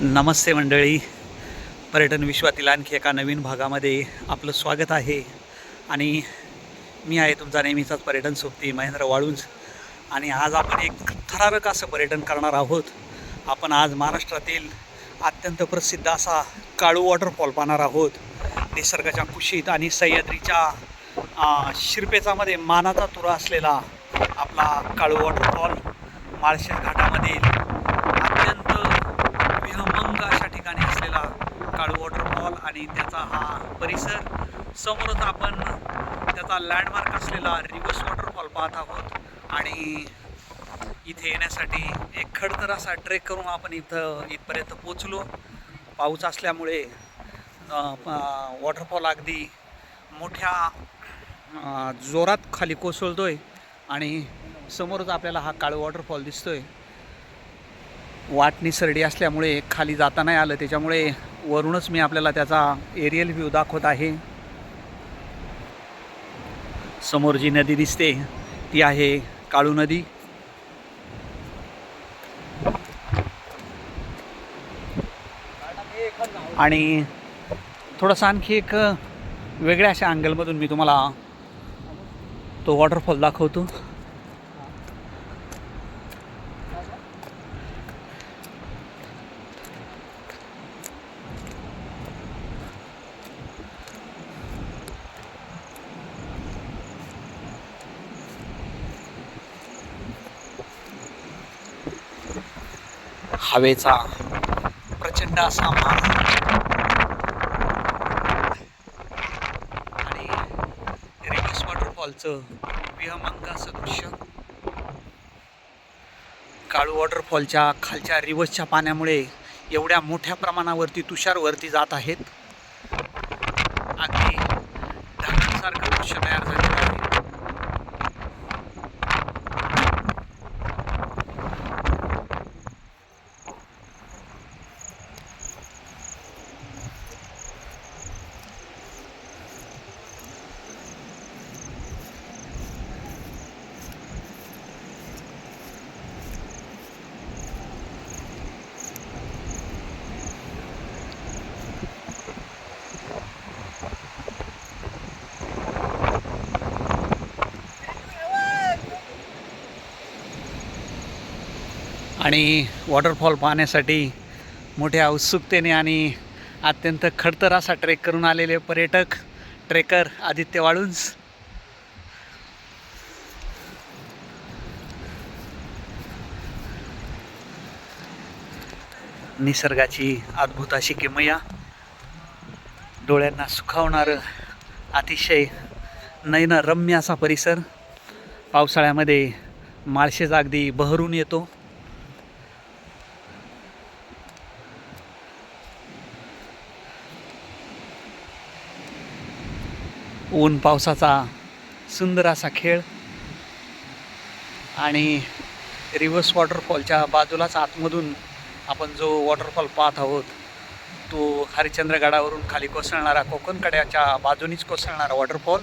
नमस्ते मंडळी. पर्यटन विश्वातील आणखी एका नवीन भागामध्ये आपलं स्वागत आहे. आणि मी आहे तुमचा नेहमीचाच पर्यटन सोबती महेंद्र वाळुंज. आणि आज आपण एक थरारक असं पर्यटन करणार आहोत. आपण आज महाराष्ट्रातील अत्यंत प्रसिद्ध असा काळू वॉटरफॉल पाहणार आहोत. निसर्गाच्या कुशीत आणि सह्याद्रीच्या शिरपेचामध्ये मानाचा तुरा असलेला आपला काळू वॉटरफॉल माळशेज घाटामधील अत्यंत विहंगम अशा ठिकाणी असलेला काळू वॉटरफॉल आणि त्याचा हा परिसर. समोरच आपण त्याचा लँडमार्क असलेला रिवर्स वॉटरफॉल पाहत आहोत. आणि इथे येण्यासाठी एक खडतर असा ट्रेक करून आपण इथं इथपर्यंत पोचलो पाऊस असल्यामुळे वॉटरफॉल अगदी मोठ्या जोरात खाली कोसळतो आहे आणि समोरच आपल्याला हा काळू वॉटरफॉल दिसतोय. वाट निसरडी असल्यामुळे खाली जाता नाही आलं. त्याच्यामुळे वरूनच मी आपल्याला त्याचा एरियल व्ह्यू दाखवत आहे. समोर जी नदी दिसते ती आहे काळू नदी. आणि थोडंसं आणखी एक वेगळ्या अशा अँगलमधून मी तुम्हाला तो वॉटरफॉल दाखवतो. हवेचा प्रचंड असा मान. आणि रेडिस वॉटरफॉलचं विहमंग असं दृश्य. काळू वॉटरफॉलच्या खालच्या रिव्हर्सच्या पाण्यामुळे एवढ्या मोठ्या प्रमाणावरती तुषार वरती जात आहेत. अगदी ढगांसारखं दृश्य तयार झालं आहे आणि वॉटरफॉल पाहण्यासाठी मोठ्या उत्सुकतेने आणि अत्यंत खडतर असा ट्रेक करून आलेले पर्यटक ट्रेकर आदित्य वाळुंज. निसर्गाची अद्भुत अशी किमया डोळ्यांना सुखावणारं अतिशय नयनरम्य असा परिसर. पावसाळ्यामध्ये माळशेज अगदी बहरून येतो. ऊन पावसाचा सुंदर असा खेळ. आणि रिव्हर्स वॉटरफॉलच्या बाजूलाच आतमधून आपण जो वॉटरफॉल पाहत आहोत तो हरिश्चंद्रगडावरून खाली कोसळणारा कोकणकड्याच्या बाजूनीच कोसळणारा वॉटरफॉल.